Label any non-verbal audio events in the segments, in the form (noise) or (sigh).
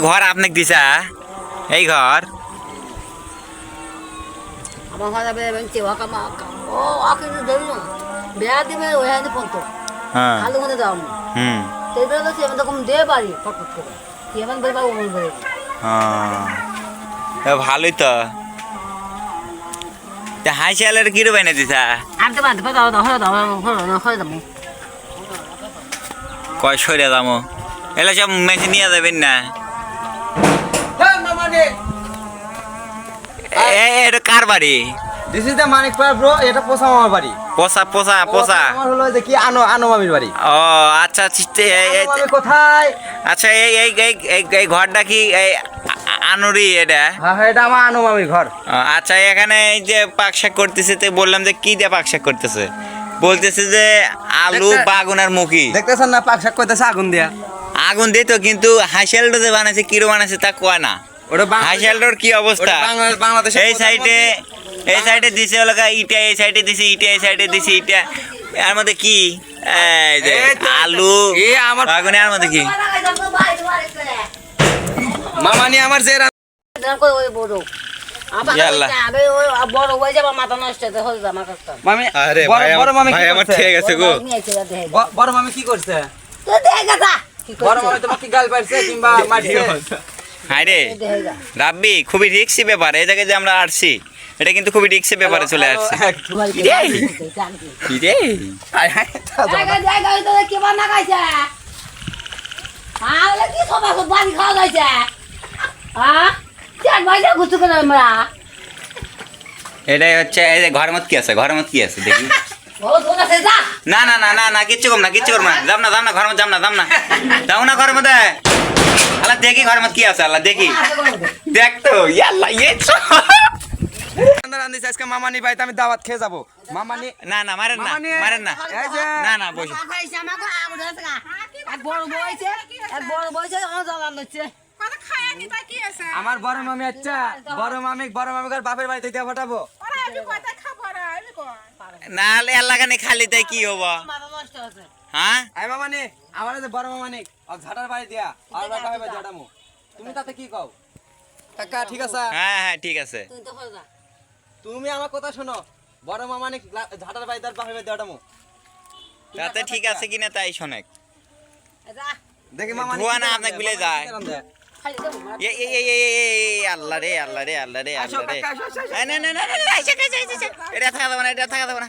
ঘর আপনাকে দিছা এই ঘর। আমার ঘরে বেড়ে বেঞ্চে ওকে মা ও ওকে ধরুন বেড়া দিবে ওই হাতে পন্ত হ্যাঁ। মনে দাও হুম। সেই তো সেমন দে বাড়ি করে। হ্যাঁ। ভালোই তো। তা হাই শিয়ালের কি রে বাইনা দিছা আমি তো বাঁধতে দাও দাও দাও দাও হয়ে যাব কয় সরে দামো। এলা সব মেঝে নিয়ে যাবেন না। এটা কার বাড়ি? দিস ইজ দ্য মানিক পাড়া ব্রো এটা পোষা মামার বাড়ি। পোষা পোষা পোষা আমার হলো যে কি আনো আনো মামির বাড়ি। ও আচ্ছা আচ্ছা, এই- এই- আনো মামি কোথায়? আচ্ছা এই এই এই এই- এই ঘরটা কি এই আনুরি এটা? হ্যাঁ হ্যাঁ এটা আমার আনো মামির ঘর। আচ্ছা এখানে এই যে পাক শাক করতেছে তো বললাম যে কি দিয়ে পাক শাক করতেছে? বলতেছে যে আলু দেখতে- বাগুন আর মুখি দেখতেছেন না পাক শাক করতেছে আগুন দিয়া? আগুন দিয়ে তো কিন্তু হাইসেলটা যে বানাইছে কিরো বানাইছে তা কয় না। কি অবস্থা? ওটা বাংলা- বাংলাদেশের এই সাইডে এই সাইডে দিছে ইটা এই সাইডে দিছে ইটা এই সাইডে দিছে ইটা। এর মধ্যে কি? আলু। এ আমার- বাগুন এর মধ্যে কি? মামা নিয়ে আমার যে বড় মামি আরে বড় ভাই বড় মামি ভাই কি করছে? (laughs) রাব্বি খুবই রিক্সি ব্যাপার। এই জায়গায় যে আমরা আসছি এটা কিন্তু খুবই রিক্সি ব্যাপারে চলে আসছে। এটাই হচ্ছে এই যে ঘরের কি আছে ঘরের মধ্যে কি আছে দেখি। না না না না না কিচ্ছু কম না কিচ্ছু করব না। যাম না যাম না ঘরের মধ্যে যাম না যাম না। যাও না ঘরের মধ্যে। আল্লাহ দেখি ঘরের মধ্যে কি আছে আল্লাহ দেখি। দেখ তো ইয়াল্লা ইয়ে আজকে বাড়িতে আমি দাওয়াত খেয়ে যাব। মামানি না না মারেন না মারেন না। না না বসে। আমার বড় মামি আচ্ছা বড় মামি বড় মামি ঘর বাপের বাড়িতে পাঠাবো না কানে খালি তাই কি হব? মাথা নষ্ট হচ্ছে। হ্যাঁ? আই মামা নি আমার যে বড় মামা নি ঝাটার বাড়ি দিয়া আর ঝাটামু। তুমি তাতে কি কও? কাকা ঠিক আছে? হ্যাঁ হ্যাঁ ঠিক আছে। তুই তো যা। তুমি আমার কথা শোনো বড় মামা নি ঝাটার বাড়ি দেওয়াটামু। তাতে ঠিক আছে কিনা তাই শোনেক। দেখি মামা ধোয়া না আপনাকে বিলে যায়। আল্লাহ রে আল্লাহ রে আল্লাহ রে আল্লাহ রে। না না না না। এটা থাকা দেবো না এটা থাকা দেবো না।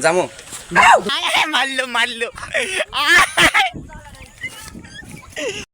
জামু। মারলো মারলো।